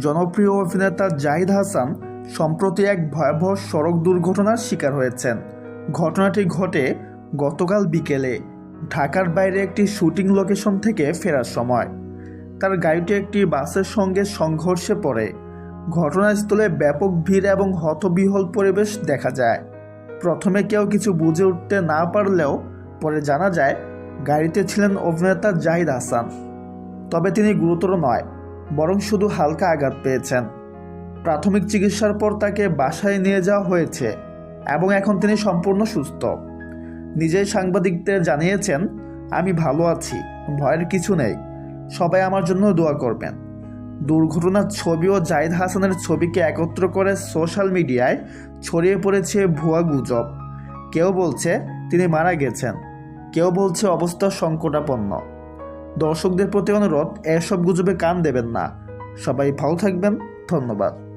জনপ্রিয় অভিনেতা জাহিদ হাসান সম্প্রতি এক ভয়াবহ সড়ক দুর্ঘটনার শিকার হয়েছেন। ঘটনাটি ঘটে গতকাল বিকেলে ঢাকার বাইরে একটি শুটিং লোকেশন থেকে ফেরার সময়। তার গাড়িটি একটি বাসের সঙ্গে সংঘর্ষে পড়ে। ঘটনাস্থলে ব্যাপক ভিড় এবং হতবিহল পরিবেশ দেখা যায়। প্রথমে কেউ কিছু বুঝে উঠতে না পারলেও পরে জানা যায়, গাড়িতে ছিলেন অভিনেতা জাহিদ হাসান। তবে তিনি গুরুতর নয়। বরং শুধু হালকা আঘাত পেয়েছেন। প্রাথমিক চিকিৎসার পর তাকে বাসায় নিয়ে যাওয়া হয়েছে এবং এখন তিনি সম্পূর্ণ সুস্থ। নিজেই সাংবাদিকদের জানিয়েছেন, আমি ভালো আছি, ভয়ের কিছু নেই, সবাই আমার জন্য দোয়া করবেন। দুর্ঘটনার ছবি ও জাহিদ হাসানের ছবিকে একত্র করে সোশ্যাল মিডিয়ায় ছড়িয়ে পড়েছে ভুয়া গুজব। কেউ বলছে তিনি মারা গেছেন, কেউ বলছে অবস্থা সংকটাপন্ন। দর্শকদের প্রতি অনুরোধ এসব গুজবে কান দেবেন না। সবাই ভালো থাকবেন। ধন্যবাদ।